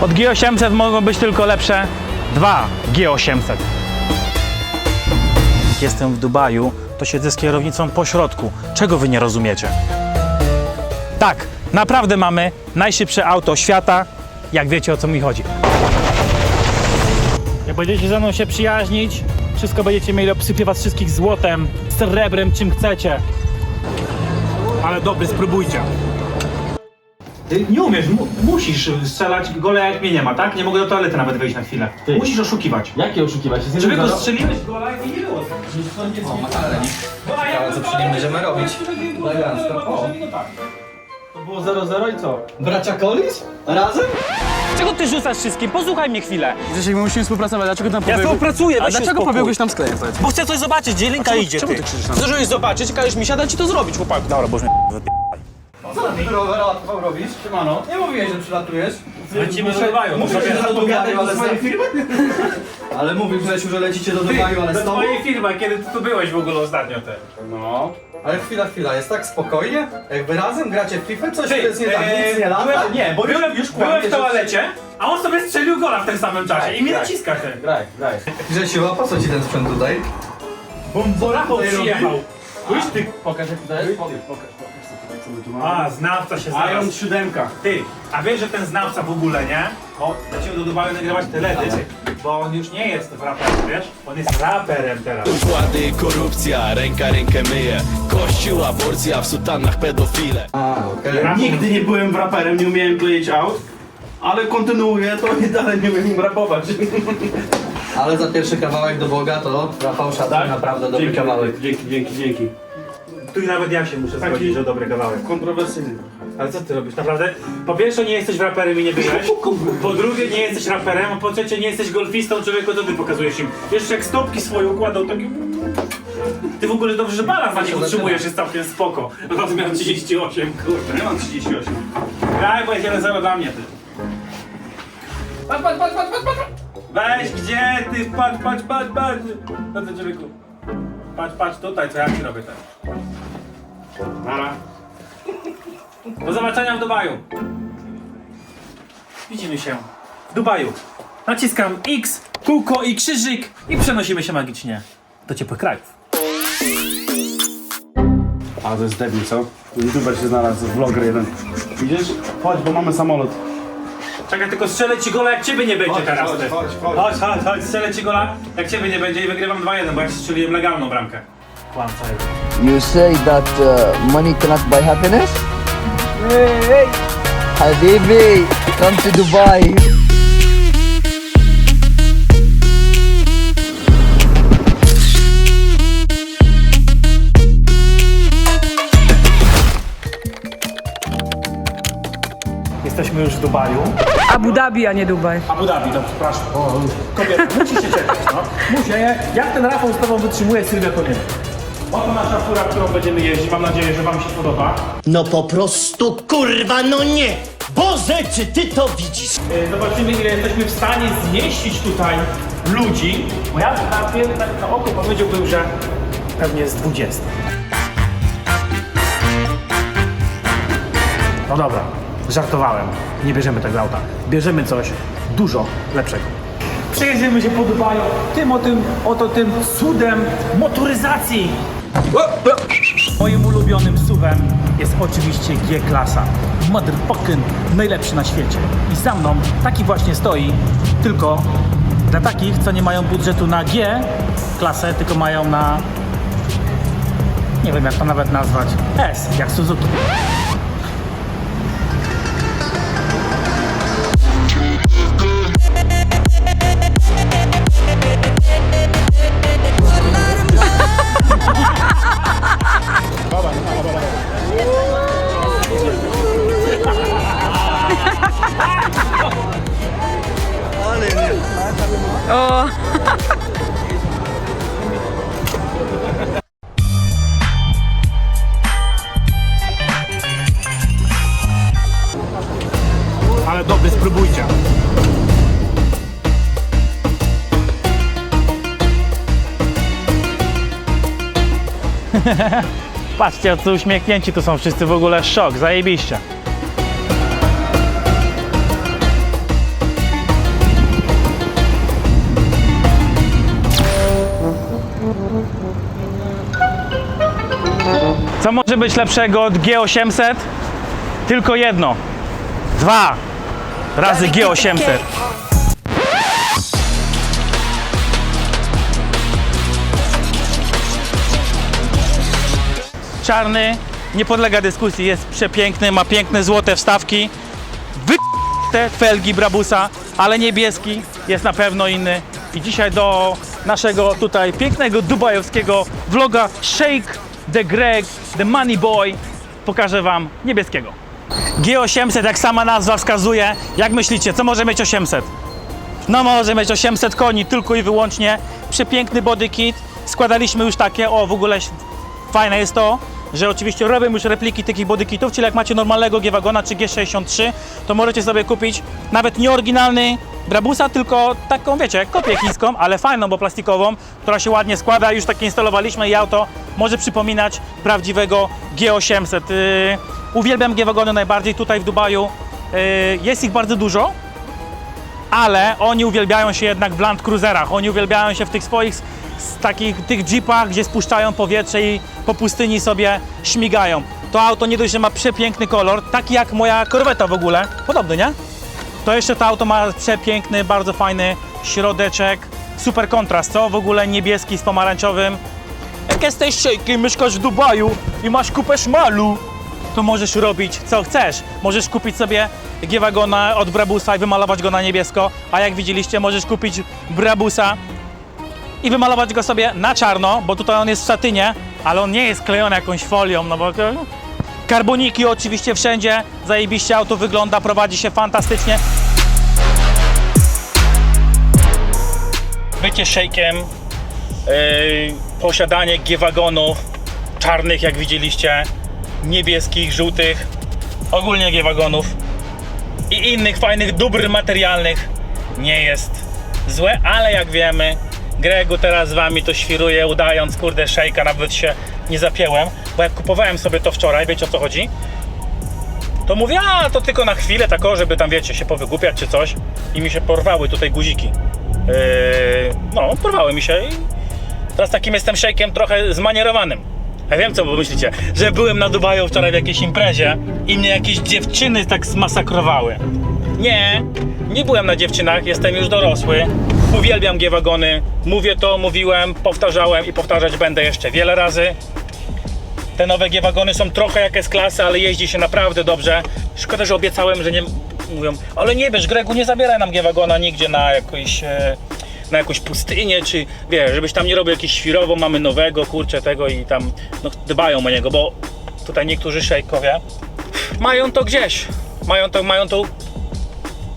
Od G800 mogą być tylko lepsze dwa G800. Jak jestem w Dubaju, to siedzę z kierownicą po środku. Czego wy nie rozumiecie? Tak, naprawdę mamy najszybsze auto świata, jak wiecie o co mi chodzi. Jak będziecie ze mną się przyjaźnić, wszystko będziecie mieli, obsypię was wszystkich złotem, srebrem, czym chcecie. Ale dobry, spróbujcie. Ty nie umiesz, mu, musisz strzelać gole jak mnie nie ma, tak? Nie mogę do toalety nawet wejść na chwilę. Musisz oszukiwać. Jakie oszukiwać? Jest Człowieku, jeden strzeliłeś gola mnie nie było. O, makaronik. Ale co przy nim będziemy robić? Elegancko. O. To było 0-0 i co? Bracia Collins? Razem? Czego ty rzucasz wszystkim? Posłuchaj mnie chwilę. Grzesiek, my musimy współpracować, dlaczego tam Ja pobiegł- współpracuję, A dlaczego pobiegłeś tam powiedz? Bo chcę coś zobaczyć, gdzie linka idzie czemu ty. ty krzyczysz na mnie? Zobaczyć, każesz mi siadać i to zrobić, chłopaku. Dobra, bo już mnie Co ty łatwo robisz? Siemano. Nie mówiłeś, że przylatujesz. Lecimy do Dubaju. Mówisz, że do Dubaju, ale swojej firmy? Ale mówił Grzesiu, że lecicie do Dubaju, ale z tobą? firmy, kiedy ty tu byłeś w ogóle ostatnio te? No. Ale chwila, chwila, jest tak spokojnie? Jakby razem gracie w FIFA, coś Ty, jest nie tak, eee, nic nie lata? byłem- Nie, bo byłem, już, byłem kłamie, w że- toalecie, a on sobie strzelił gola w tym samym czasie i mnie graj. naciska ten. Graj, graj. Grzesiu, a po co ci ten sprzęt tutaj? Bo, Rafał Tutaj przyjechał. Pójdź ty. Pokaż jak to jest. Pokaż, pokaż co my tu mamy. A, znawca się znalazł. Iron 7. Ty, a wiesz, że ten znawca w ogóle, nie? O, lecimy do Dubaju nagrywać teledysk, bo on już nie jest w raperem, wiesz? On jest raperem teraz. Układy, korupcja, ręka rękę myje Kościół, aborcja, w sutannach pedofile A, okej. Nigdy nie byłem raperem, nie umiałem powiedzieć aut, ale kontynuuję to i dalej nie umiem rapować. Ale za pierwszy kawałek do Boga to Rafał Szacunek naprawdę dobry dzięki, kawałek. Dzięki, dzięki, dzięki. Tu nawet ja się muszę Taki- zgodzić, że dobry kawałek. Kontrowersyjny. Ale co ty robisz? Naprawdę? Po pierwsze nie jesteś raperem i nie byłeś. Po drugie nie jesteś raperem, a po trzecie nie jesteś golfistą, człowieku, to ty pokazujesz im. Jeszcze jak stopki swoje układał, taki... Ty w ogóle dobrze, że balans na nich utrzymujesz, jest całkiem spoko. Rozmiar 38, kurde. Ja mam 38. Graj, bo jest 1-0 dla mnie, ty. Patrz, patrz, patrz, patrz, patrz, patrz. Weź, gdzie ty? Patrz, patrz, patrz, patrz. No ty, człowieku. Patrz, patrz tutaj, co ja ci robię. Nara. Do zobaczenia w Dubaju. Widzimy się w Dubaju. Naciskam X, kółko i krzyżyk i przenosimy się magicznie do ciepłych krajów. A to jest debil, co? YouTuber się znalazł, vlogger jeden. Widzisz? Chodź, bo mamy samolot. Czekaj, tylko strzelę ci gola, jak ciebie nie będzie Chodź, teraz. chodź, ty. chodź, chodź. chodź, chodź, chodź, strzelę ci gola, jak ciebie nie będzie i wygrywam 2-1, bo ja strzeliłem legalną bramkę. Kłamca jeden. You say that uh, money cannot buy happiness? Hey, hey. Habibi, come to Dubai. Jesteśmy już w Dubaju. Abu Dhabi, a nie Dubaj. Abu Dhabi, to przepraszam. O, kobieta, musi się czekać, no. Musi, ja, jak ten Rafał z tobą wytrzymuje, Sylwia to nie wiem. Oto nasza fura, którą będziemy jeździć. Mam nadzieję, że wam się podoba. No po prostu kurwa, no nie! Boże, czy ty to widzisz? E, Zobaczymy, ile jesteśmy w stanie zmieścić tutaj ludzi. Bo ja na, pier- na, na oko powiedziałbym, że pewnie jest 20. No dobra, żartowałem. Nie bierzemy tego auta. Bierzemy coś dużo lepszego. Przejedziemy się po Dubaju tym o tym, oto tym cudem motoryzacji. Moim ulubionym suwem jest oczywiście G-klasa. Motherfucking najlepszy na świecie. I za mną taki właśnie stoi, tylko dla takich, co nie mają budżetu na G-klasę, tylko mają na... Nie wiem jak to nawet nazwać. S, jak Suzuki. O, Ale dobry, spróbujcie. Patrzcie, co uśmiechnięci tu są wszyscy w ogóle, szok, zajebiście. Co może być lepszego od G800? Tylko jedno. Dwa razy G800. Czarny, nie podlega dyskusji, jest przepiękny, ma piękne złote wstawki. Wy te felgi Brabusa, ale niebieski jest na pewno inny. I dzisiaj do naszego tutaj pięknego dubajowskiego vloga Shake the Greg, the Money Boy pokażę Wam niebieskiego. G800, jak sama nazwa wskazuje, jak myślicie, co może mieć 800? No może mieć 800 koni tylko i wyłącznie. Przepiękny body kit. Składaliśmy już takie, o w ogóle fajne jest to, że oczywiście robię już repliki takich body kitów, czyli jak macie normalnego G-Wagona czy G63, to możecie sobie kupić nawet nie oryginalny Brabusa, tylko taką, wiecie, kopię chińską, ale fajną, bo plastikową, która się ładnie składa. Już takie instalowaliśmy i auto może przypominać prawdziwego G800. Yy, uwielbiam G-Wagony najbardziej tutaj w Dubaju. Yy, jest ich bardzo dużo, ale oni uwielbiają się jednak w Land Cruiserach. Oni uwielbiają się w tych swoich s- takich tych jeepach, gdzie spuszczają powietrze i po pustyni sobie śmigają. To auto nie dość, że ma przepiękny kolor, taki jak moja korweta w ogóle. Podobny, nie? To jeszcze to auto ma przepiękny, bardzo fajny środeczek. Super kontrast, co? W ogóle niebieski z pomarańczowym. Jak jesteś szejkiem, mieszkasz w Dubaju i masz kupę szmalu, to możesz robić co chcesz. Możesz kupić sobie G-Wagona od Brabusa i wymalować go na niebiesko, a jak widzieliście, możesz kupić Brabusa i wymalować go sobie na czarno, bo tutaj on jest w satynie, ale on nie jest klejony jakąś folią, no bo karboniki oczywiście wszędzie, zajebiście auto wygląda, prowadzi się fantastycznie. Bycie szejkiem, yy, posiadanie G-Wagonów czarnych, jak widzieliście, niebieskich, żółtych, ogólnie G-Wagonów i innych fajnych dóbr materialnych nie jest złe, ale jak wiemy, Gregu teraz z wami to świruje, udając kurde szejka, nawet się nie zapięłem, bo jak kupowałem sobie to wczoraj, wiecie o co chodzi? To mówię, a to tylko na chwilę, tako, żeby tam wiecie, się powygłupiać czy coś i mi się porwały tutaj guziki. Yy, no, porwały mi się i teraz takim jestem szejkiem trochę zmanierowanym. Ja wiem co myślicie, że byłem na Dubaju wczoraj w jakiejś imprezie i mnie jakieś dziewczyny tak zmasakrowały. Nie, nie byłem na dziewczynach, jestem już dorosły. Uwielbiam G-wagony, mówię to, mówiłem, powtarzałem i powtarzać będę jeszcze wiele razy. Te nowe G-wagony są trochę jak z klasy, ale jeździ się naprawdę dobrze. Szkoda, że obiecałem, że nie. Mówią, ale nie wiesz, Gregu, nie zabieraj nam G-wagona nigdzie na jakąś. E, na jakąś pustynię, czy wiesz, żebyś tam nie robił jakieś świrowo, mamy nowego, kurczę, tego i tam no, dbają o niego, bo tutaj niektórzy szejkowie mają to gdzieś. Mają to, mają to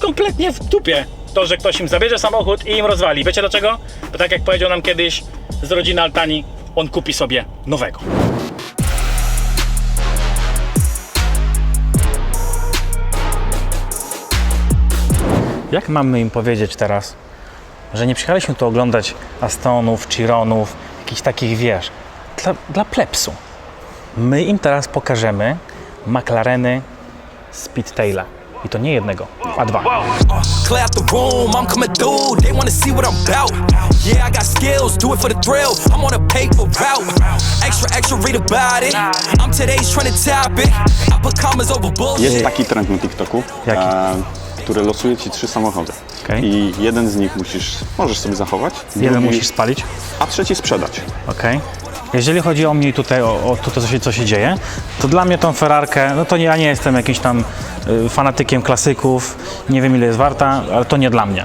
kompletnie w dupie. To, że ktoś im zabierze samochód i im rozwali. Wiecie dlaczego? Bo tak jak powiedział nam kiedyś z rodziny Altani, on kupi sobie nowego. Jak mamy im powiedzieć teraz, że nie przyjechaliśmy tu oglądać Astonów, Chironów, jakichś takich, wiesz, dla, dla plepsu. My im teraz pokażemy McLareny Speedtaila. I to nie jednego, a dwa. Clear out the room, I'm coming through. They wanna see what I'm about. Yeah, I got skills, do it for the thrill. I'm on a paper route. Extra, extra, read about it. I'm today's trending topic. I put commas over bullshit. Jest taki trend na TikToku, Jaki? e, który losuje ci trzy samochody. Okej. I jeden z nich musisz, możesz sobie zachować, Jeden drugi- musisz spalić. a trzeci sprzedać. Okej. Jeżeli chodzi o mnie i tutaj, o, o to, co się, co się dzieje, to dla mnie tą Ferrarkę, no to ja nie jestem jakimś tam y, fanatykiem klasyków, nie wiem ile jest warta, ale to nie dla mnie.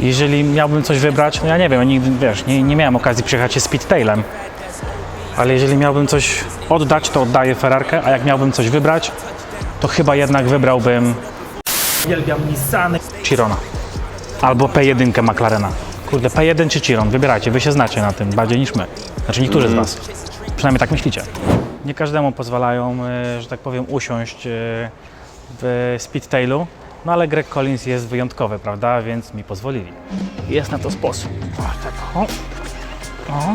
Jeżeli miałbym coś wybrać, no ja nie wiem, nigdy, wiesz, nie, nie miałem okazji przyjechać się Speedtailem, ale jeżeli miałbym coś oddać, to oddaję Ferrarkę, a jak miałbym coś wybrać, to chyba jednak wybrałbym Uwielbiam Nissany Chirona albo P1 McLarena. Kurde, P1 czy Chiron, wybierajcie, wy się znacie na tym bardziej niż my. Znaczy niektórzy z was. Przynajmniej tak myślicie. Nie każdemu pozwalają, e, że tak powiem, usiąść e, w Speedtailu, no ale Greg Collins jest wyjątkowy, prawda, więc mi pozwolili. Jest na to sposób. O, tak, o. O.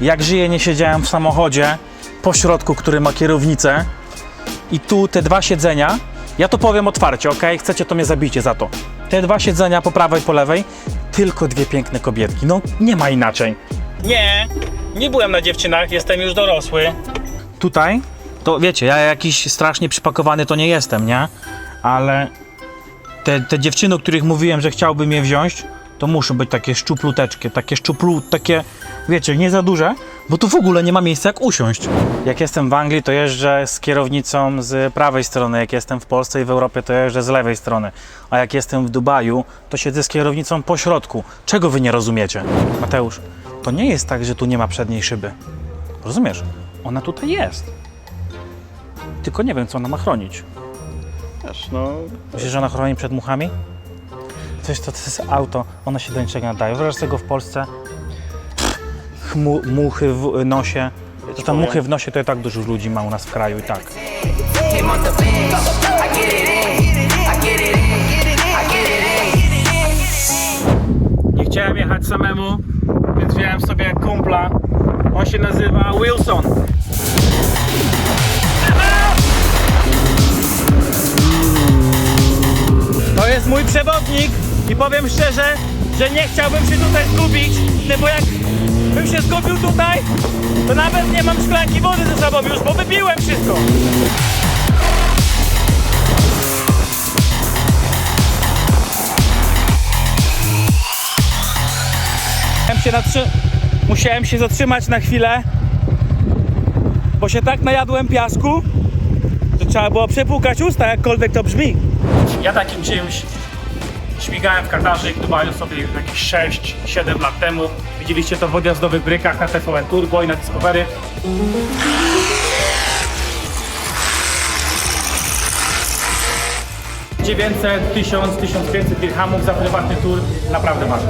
Jak żyję, nie siedziałem w samochodzie po środku, który ma kierownicę i tu te dwa siedzenia, ja to powiem otwarcie, ok? Chcecie, to mnie zabijcie za to. Te dwa siedzenia po prawej, po lewej, tylko dwie piękne kobietki. No, nie ma inaczej. Nie, nie byłem na dziewczynach, jestem już dorosły. tutaj, to wiecie, ja jakiś strasznie przypakowany to nie jestem, nie? Ale te, te dziewczyny, o których mówiłem, że chciałbym je wziąć, to muszą być takie szczupluteczkie, takie szczuplu, takie, wiecie, nie za duże, bo tu w ogóle nie ma miejsca jak usiąść. Jak jestem w Anglii, to jeżdżę z kierownicą z prawej strony, jak jestem w Polsce i w Europie, to jeżdżę z lewej strony, a jak jestem w Dubaju, to siedzę z kierownicą po środku. Czego wy nie rozumiecie? Mateusz, to nie jest tak, że tu nie ma przedniej szyby. Rozumiesz? Ona tutaj jest. Tylko nie wiem, co ona ma chronić. Wiesz, no... Myślisz, że ona chroni przed muchami? Coś, to, to jest auto, ona się do niczego nadaje. Wyobraź sobie go w Polsce. Chmu, muchy w nosie. To tam muchy w nosie to i tak dużo ludzi ma u nas w kraju i tak. Nie chciałem jechać samemu, więc wziąłem sobie kumpla. On się nazywa Wilson. To jest mój przewodnik i powiem szczerze, że nie chciałbym się tutaj zgubić, bo jak bym się zgubił tutaj, to nawet nie mam szklanki wody ze sobą już, bo wypiłem wszystko. Musiałem się, natrzy- Musiałem się zatrzymać na chwilę, bo się tak najadłem piasku, że trzeba było przepłukać usta, jakkolwiek to brzmi. Ja takim czymś śmigałem w Katarze i w Dubaju sobie jakieś 6-7 lat temu. Widzieliście to w odjazdowych brykach na TVN Turbo i na Discovery. ...900, 1000, 1500 dirhamów za prywatny tour naprawdę warto.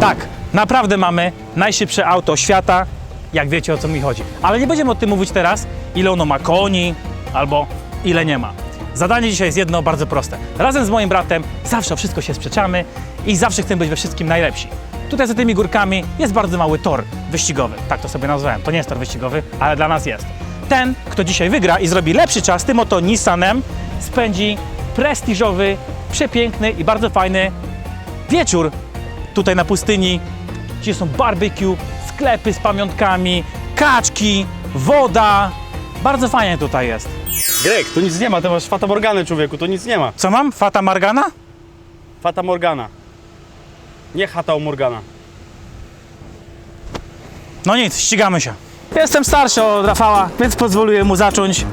Tak, naprawdę mamy najszybsze auto świata, jak wiecie o co mi chodzi. Ale nie będziemy o tym mówić teraz, ile ono ma koni, albo ile nie ma. Zadanie dzisiaj jest jedno, bardzo proste. Razem z moim bratem zawsze o wszystko się sprzeczamy i zawsze chcemy być we wszystkim najlepsi. Tutaj za tymi górkami jest bardzo mały tor wyścigowy, tak to sobie nazwałem. To nie jest tor wyścigowy, ale dla nas jest. Ten, kto dzisiaj wygra i zrobi lepszy czas tym oto Nissanem, spędzi prestiżowy, przepiękny i bardzo fajny wieczór tutaj na pustyni, gdzie są barbecue, sklepy z pamiątkami, kaczki, woda. Bardzo fajnie tutaj jest. Greg, tu nic nie ma, ty masz Fata Morgany, człowieku, tu nic nie ma. Co mam? Fata Morgana? Fata Morgana. Nie Chata Morgana. No nic, ścigamy się. Jestem starszy od Rafała, więc pozwoliłem mu zacząć.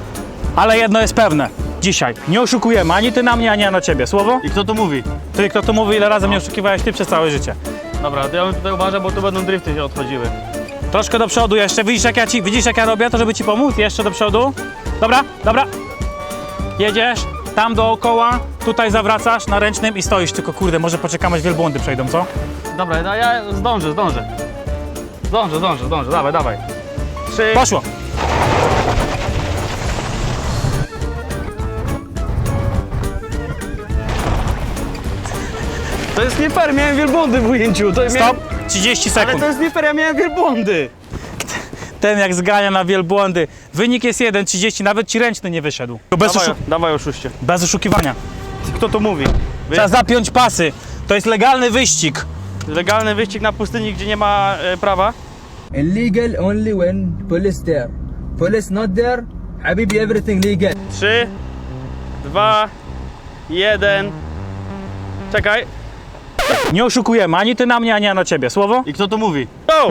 Ale jedno jest pewne. Dzisiaj nie oszukujemy ani ty na mnie, ani ja na ciebie. Słowo? I kto to mówi? Ty, kto to mówi, ile razy mnie oszukiwałeś ty przez całe życie. Dobra, to ja bym tutaj uważał, bo tu będą drifty się odchodziły. Troszkę do przodu jeszcze. Widzisz jak ja ci, widzisz jak ja robię to, żeby ci pomóc? Jeszcze do przodu. Dobra, dobra. Jedziesz, tam dookoła, tutaj zawracasz na ręcznym i stoisz. Tylko kurde, może poczekamy, wielbłądy przejdą, co? Dobra, no ja zdążę, zdążę. Zdążę, zdążę, zdążę, dawaj, dawaj. Trzy, Poszło. To jest nie fair, miałem wielbłądy w ujęciu. To Stop. Miałem... 30 Ale sekund. to jest nie fair, ja miałem wielbłądy. Ten jak zgania na wielbłądy. Wynik jest 1,30, nawet ci ręczny nie wyszedł. Bez, Dawaj, oszu- dawaj oszuście. bez oszukiwania. Kto to mówi? Wy- Trzeba zapiąć pasy. To jest legalny wyścig. Legalny wyścig na pustyni, gdzie nie ma e, prawa. Illegal only when police there. Police not there. Habibi, everything legal. Trzy, dwa, jeden. Czekaj. Nie oszukujemy ani ty na mnie, ani ja na ciebie. Słowo? I kto to mówi? Go!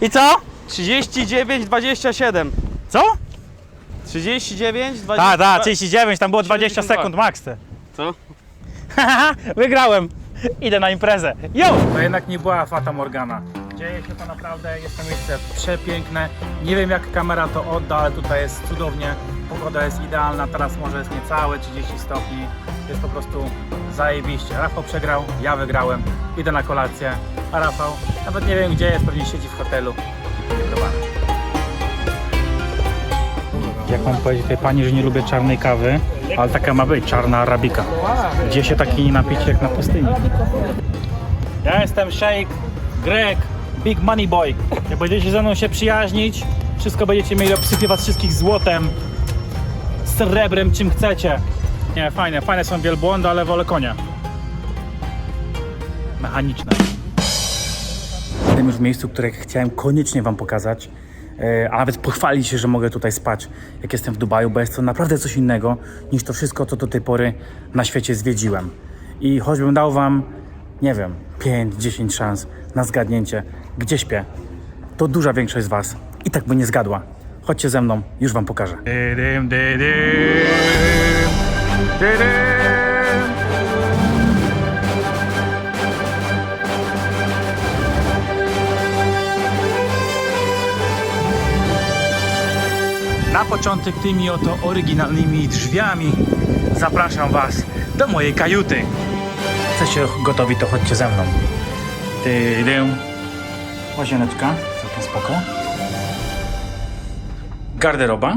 I co? 39, 27. Co? 39, 20. Tak, tak, 39, tam było 20 72. sekund max. Co? Wygrałem. Idę na imprezę. Yo! To jednak nie była Fata Morgana. Dzieje się to naprawdę, jest to miejsce przepiękne. Nie wiem jak kamera to odda, ale tutaj jest cudownie. Pogoda jest idealna, teraz może jest niecałe 30 stopni. Jest po prostu zajebiście. Rafał przegrał, ja wygrałem. Idę na kolację, a Rafał nawet nie wiem gdzie jest, pewnie siedzi w hotelu. Jak mam powiedzieć tej pani, że nie lubię czarnej kawy, ale taka ma być, czarna arabika. Gdzie się taki nie napić jak na pustyni? Ja jestem Sheikh Greg big money boy. Jak będziecie ze mną się przyjaźnić, wszystko będziecie mieli obsypie was wszystkich złotem, srebrem, czym chcecie. Nie, fajne, fajne są wielbłądy, ale wolę konia. Mechaniczne. Jestem już w miejscu, które chciałem koniecznie wam pokazać, a nawet pochwalić się, że mogę tutaj spać, jak jestem w Dubaju, bo jest to naprawdę coś innego niż to wszystko, co do tej pory na świecie zwiedziłem. I choćbym dał wam, nie wiem, 5-10 szans na zgadnięcie, gdzie śpię, to duża większość z was i tak by nie zgadła. Chodźcie ze mną, już wam pokażę. Dydym. Początek tymi oto oryginalnymi drzwiami zapraszam Was do mojej kajuty. Jesteście gotowi, to chodźcie ze mną. Tydę. Łazieneczka, całkiem spoko. Garderoba.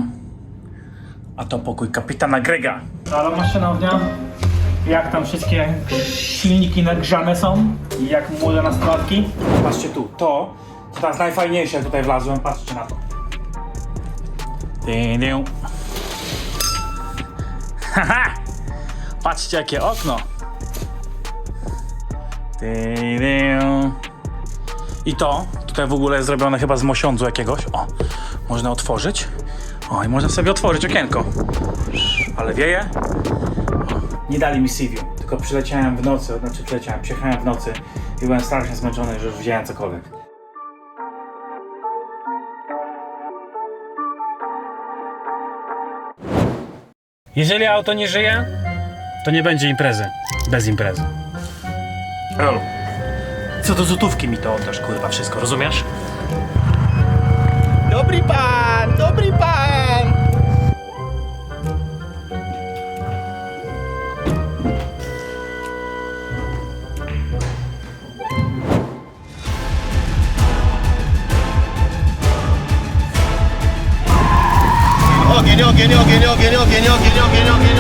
A to pokój kapitana Grega. Ale maszynownia. Jak tam wszystkie silniki nagrzane są? I jak młode nastolatki? Patrzcie tu, to, to teraz najfajniejsze tutaj wlazłem, patrzcie na to. Tydę. Haha! Patrzcie jakie okno. Tydę. I to, tutaj w ogóle jest zrobione chyba z mosiądzu jakiegoś. O, można otworzyć. O, i można sobie otworzyć okienko. Ale wieje. Nie dali mi Siviu, tylko przyleciałem w nocy, znaczy przyleciałem, przyjechałem w nocy i byłem strasznie zmęczony, że już wziąłem cokolwiek. Jeżeli auto nie żyje, to nie będzie imprezy. Bez imprezy. Rolu. Co do złotówki mi to oddasz, kurwa, wszystko, rozumiesz? Dobry pan, dobry pan! que no, que no, que no. Que no.